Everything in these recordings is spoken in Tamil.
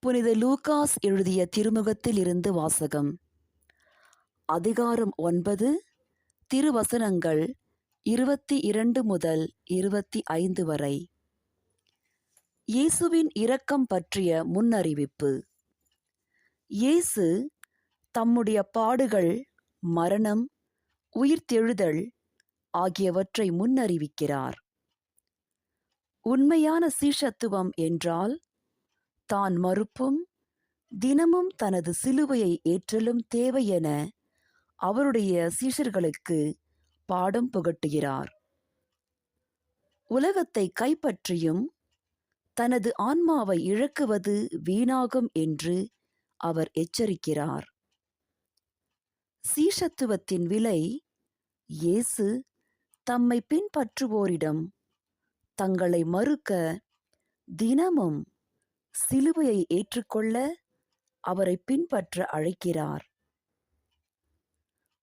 புனித லூகாஸ் எழுதிய திருமுகத்தில் இருந்து வாசகம். அதிகாரம் ஒன்பது திருவசனங்கள் இருபத்தி இரண்டு முதல் இருபத்தி ஐந்து வரை. இயேசுவின் இரக்கம் பற்றிய முன்னறிவிப்பு. இயேசு தம்முடைய பாடுகள் மரணம் உயிர்த்தெழுதல் ஆகியவற்றை முன்னறிவிக்கிறார். உண்மையான சீஷத்துவம் என்றால் தான் மறுப்பும் தினமும் தனது சிலுவையை ஏற்றலும் தேவை என அவருடைய சீஷர்களுக்கு பாடம் புகட்டுகிறார். உலகத்தை கைப்பற்றியும் தனது ஆன்மாவை இழக்குவது வீணாகும் என்று அவர் எச்சரிக்கிறார். சீஷத்துவத்தின் விலை இயேசு தம்மை பின்பற்றுவோரிடம் தங்களை மறுக்க தினமும் சிலுவையை ஏற்றுக்கொள்ள அவரை பின்பற்ற அழைக்கிறார்.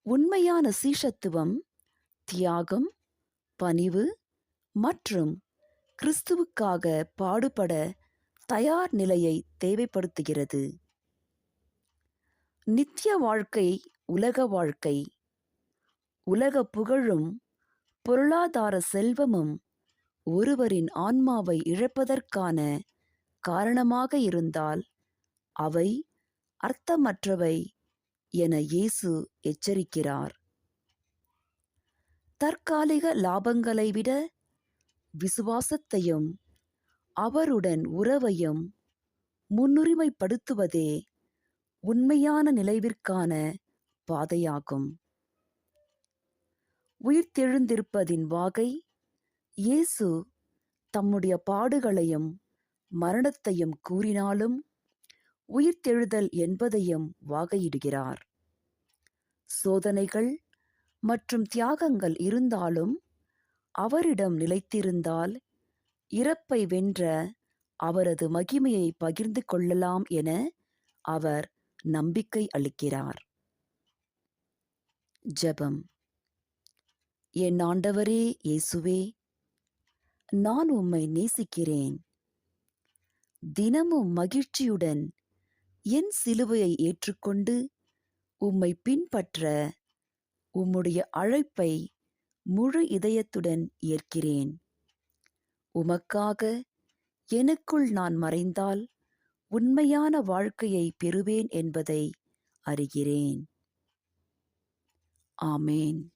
உண்மையான சீஷத்துவம் தியாகம் பணிவு மற்றும் கிறிஸ்துவுக்காக பாடுபட தயார் நிலையை தேவைப்படுத்துகிறது. நித்திய வாழ்க்கை உலக வாழ்க்கை. உலக புகழும் பொருளாதார செல்வமும் ஒருவரின் ஆன்மாவை இழப்பதற்கான காரணமாக இருந்தால் அவை அர்த்தமற்றவை என இயேசு எச்சரிக்கிறார். தற்காலிக லாபங்களை விட விசுவாசத்தையும் அவருடன் உறவையும் முன்னுரிமைப்படுத்துவதே உண்மையான நிலைவிற்கான பாதையாகும். உயிர்த்தெழுந்திருப்பதின் வாகை இயேசு தம்முடைய பாடுகளையும் மரணத்தையும் கூறினாலும் உயிர்த்தெழுதல் என்பதையும் வாகையிடுகிறார். சோதனைகள் மற்றும் தியாகங்கள் இருந்தாலும் அவரிடம் நிலைத்திருந்தால் இறப்பை வென்ற அவரது மகிமையை பகிர்ந்து கொள்ளலாம் என அவர் நம்பிக்கை அளிக்கிறார். ஜெபம். என் ஆண்டவரே இயேசுவே நான் உம்மை நேசிக்கிறேன். தினமும் மகிழ்ச்சியுடன் என் சிலுவையை ஏற்றுக்கொண்டு உம்மை பின்பற்ற உம்முடைய அழைப்பை முழு இதயத்துடன் ஏற்கிறேன். உமக்காக எனக்குள் நான் மறைந்தால் உண்மையான வாழ்க்கையை பெறுவேன் என்பதை அறிகிறேன். ஆமேன்.